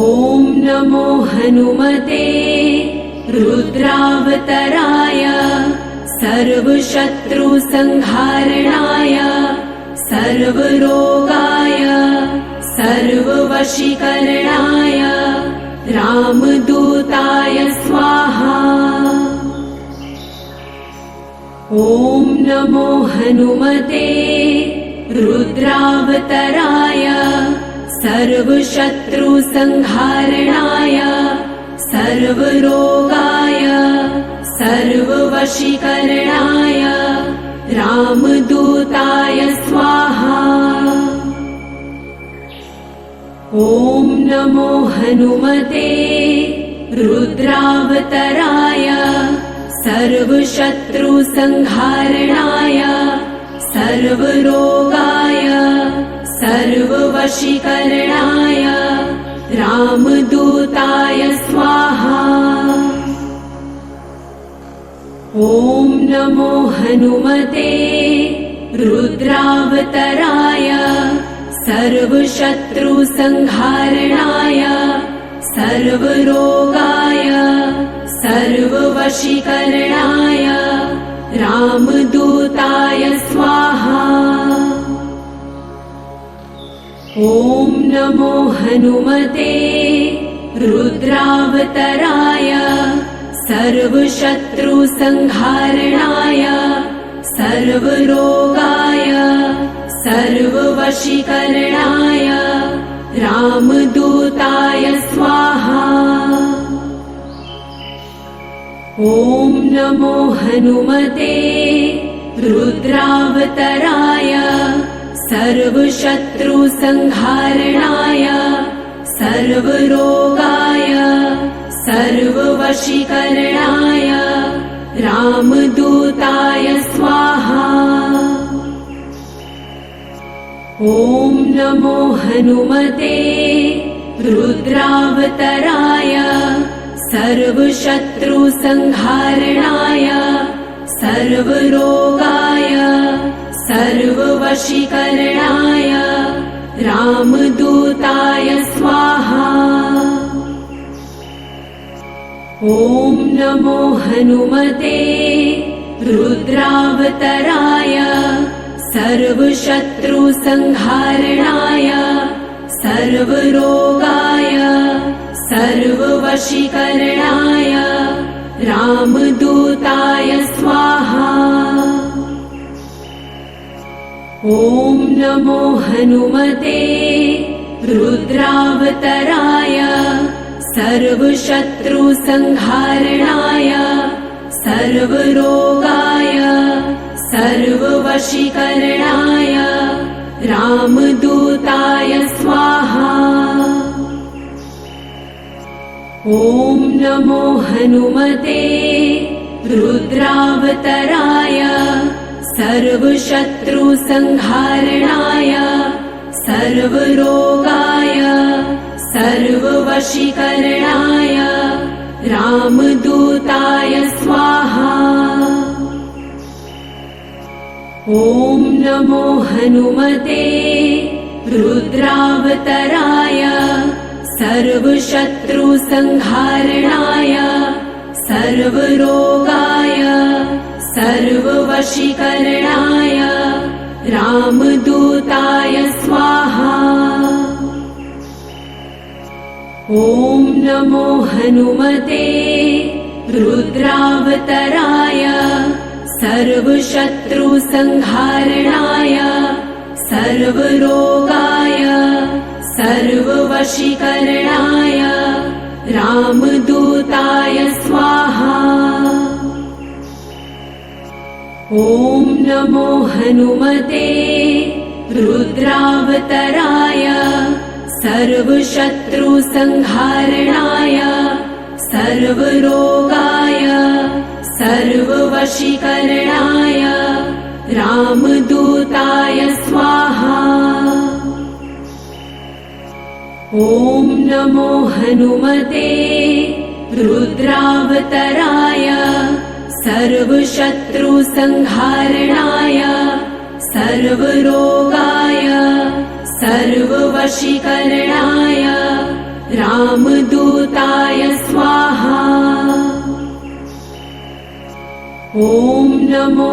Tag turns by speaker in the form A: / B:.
A: ॐ नमो हनुमते रुद्रावतराय सर्वशत्रुसंहारणाय सर्वरोगाय सर्ववशीकरणाय रामदूताय स्वाहा। ॐ नमो हनुमते रुद्रावतराय सर्वशत्रुसंहारणाय सर्वरोगाय सर्ववशीकरणाय रामदूताय स्वाहा। ॐ नमो हनुमते रुद्रावतराय सर्वशत्रुसंहारणाय सर्वरोगाय सर्ववशीकरणाय रामदूताय स्वाहा। ॐ नमो हनुमते रुद्रावतराय सर्वशत्रुसंहारणाय सर्वरोगाय सर्ववशीकरणाय रामदूताय स्वाहा ॐ नमो हनुमते रुद्रावतराय सर्वशत्रुसंहारणाय सर्वरोगाय सर्ववशीकरणाय रामदूताय स्वाहा। ॐ नमो हनुमते रुद्रावतराय सर्वशत्रुसंहारणाय सर्वरोगाय सर्ववशीकरणाय रामदूताय स्वाहा। ॐ नमो हनुमते रुद्रावतराय सर्वशत्रुसंहारणाय सर्वरोगाय सर्ववशीकरणाय रामदूताय स्वाहा। ॐ नमो हनुमते रुद्रावतराय सर्वशत्रुसंहारणाय सर्वरोगाय सर्ववशीकरणाय रामदूताय स्वाहा ॐ नमो हनुमते रुद्रावतराय सर्वशत्रुसंहारणाय सर्वरोगाय सर्ववशीकरणाय रामदूताय स्वाहा। ॐ नमो हनुमते रुद्रावतराय सर्वशत्रुसंहारणाय सर्वरोगाय सर्ववशीकरणाय रामदूताय स्वाहा। ॐ नमो हनुमते रुद्रावतराय सर्वशत्रुसंहारणाय सर्वरोगाय सर्ववशीकरणाय रामदूताय स्वाहा। ॐ नमो हनुमते रुद्रावतराय सर्वशत्रुसंहारणाय सर्वरोगाय सर्ववशीकरणाय रामदूताय स्वाहा ॐ नमो हनुमते रुद्रावतराय सर्वशत्रुसंहारणाय सर्वरोगाय सर्ववशीकरणाय रामदूताय स्वाहा। ॐ नमो हनुमते रुद्रावतराय सर्वशत्रुसंहारणाय सर्वरोगाय सर्ववशीकरणाय रामदूताय स्वाहा। ॐ नमो